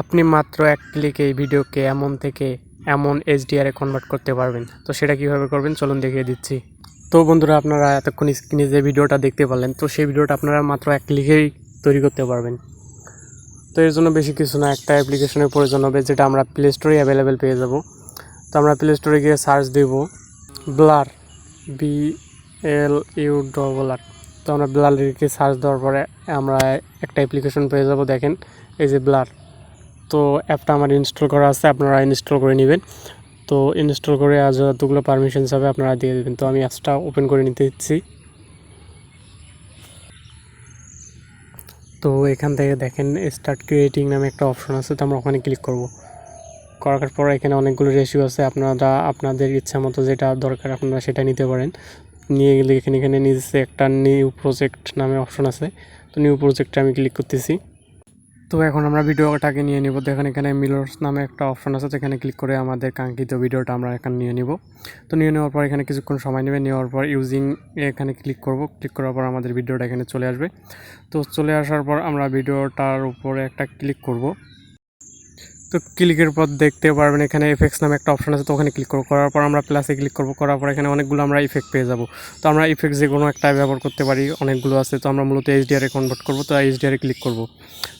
আপনি মাত্র এক ক্লিকে এই ভিডিওকে এমন থেকে এমন এইচডিআর কনভার্ট করতে পারবেন। তো সেটা কীভাবে করবেন? চলুন দেখিয়ে দিচ্ছি। তো বন্ধুরা, আপনারা এতক্ষণ স্ক্রিনে যে ভিডিওটা দেখতে পারলেন, তো সেই ভিডিওটা আপনারা মাত্র এক ক্লিকেই তৈরি করতে পারবেন। তো এর জন্য বেশি কিছু না, একটা অ্যাপ্লিকেশনের প্রয়োজন হবে, যেটা আমরা প্লে স্টোরে অ্যাভেলেবেল পেয়ে যাব। তো আমরা প্লে স্টোরে গিয়ে সার্চ দেব blur B L U double R তো আমরা ব্লার লিখে সার্চ দেওয়ার পরে আমরা একটা অ্যাপ্লিকেশন পেয়ে যাব, দেখেন, এই যে ব্লার তো অ্যাপটা আমার ইনস্টল করা আছে, আপনারা ইনস্টল করে নেবেন। তো ইনস্টল করে আজ যতগুলো পারমিশন হবে আপনারা দিয়ে দেবেন। তো আমি অ্যাপসটা ওপেন করে নিতে দিচ্ছি তো এখান থেকে দেখেন স্টার্ট ক্রিয়েটিং নামে একটা অপশন আছে, তো আমরা ওখানে ক্লিক করব। করার পর এখানে অনেকগুলো রেশিও আছে, আপনারা, আপনাদের ইচ্ছা মতো যেটা দরকার আপনারা সেটা নিতে পারেন। নিয়ে গেলে এখানে এখানে নিজে একটা নিউ প্রজেক্ট নামে অপশন আছে। তো নিউ প্রজেক্টে আমি ক্লিক করতেছি। তো এখন আমরা ভিডিওটাকে নিয়ে নিব। দেখেন এখানে মিলর্স নামে একটা অপশন আছে, যেখানে ক্লিক করে আমাদের কাঙ্ক্ষিত ভিডিওটা আমরা এখানে নিয়ে নিব। তো নিয়ে নেওয়ার পর এখানে কিছুক্ষণ সময় নেবে, নেওয়ার পর ইউজিং এখানে ক্লিক করব। ক্লিক করার পর আমাদের ভিডিওটা এখানে চলে আসবে। তো চলে আসার পর আমরা ভিডিওটার উপরে একটা ক্লিক করব। তো ক্লিকের পর দেখতে পারবেন এখানে এফেক্টস নামে একটা অপশন আছে, তো ওখানে ক্লিক করব। করার পর আমরা প্লাসে ক্লিক করব, করার পর এখানে অনেকগুলো আমরা ইফেক্ট পেয়ে যাব। তো আমরা ইফেক্ট যে কোনো একটা ব্যবহার করতে পারি, অনেকগুলো আছে। তো আমরা মূলত এইচডিআরে কনভার্ট করব, তো এইচডিআরে ক্লিক করব।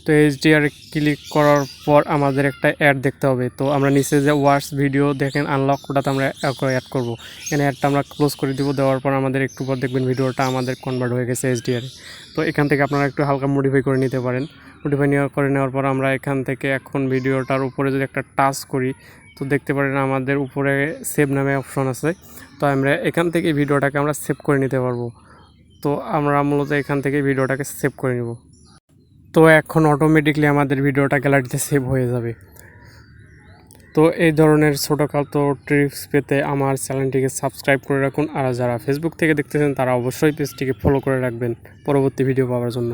তো এইচডিআরে ক্লিক করার পর আমাদের একটা অ্যাড দেখতে হবে। তো আমরা নিচে যে ওয়ার্স ভিডিও দেখেন আনলক ওটাতে আমরা অ্যাড করব। এখানে অ্যাডটা আমরা ক্লোজ করে দিব, দেওয়ার পর আমাদের একটু পর দেখবেন ভিডিওটা আমাদের কনভার্ট হয়ে গেছে এইচডিআরে তো এখান থেকে আপনারা একটু হালকা মডিফাই করে নিতে পারেন। মডিফাই করে নেওয়ার পর আমরা এখান থেকে এখন ভিডিওটার উপরে যদি একটা টাচ করি, তো দেখতে পারেন আমাদের উপরে সেভ নামে অপশন আছে। তো আমরা এখান থেকে ভিডিওটাকে আমরা সেভ করে নিতে পারব। তো আমরা মূলত এখান থেকে ভিডিওটাকে সেভ করে নিব। তো এখন অটোমেটিকলি আমাদের ভিডিওটা গ্যালারিতে সেভ হয়ে যাবে। তো এই ধরনের ছোটোখাটো ট্রিপস পেতে আমার চ্যানেলটিকে সাবস্ক্রাইব করে রাখুন। আর যারা ফেসবুক থেকে দেখতেছেন, তারা অবশ্যই পেজটিকে ফলো করে রাখবেন। পরবর্তী ভিডিও পাওয়ার জন্য।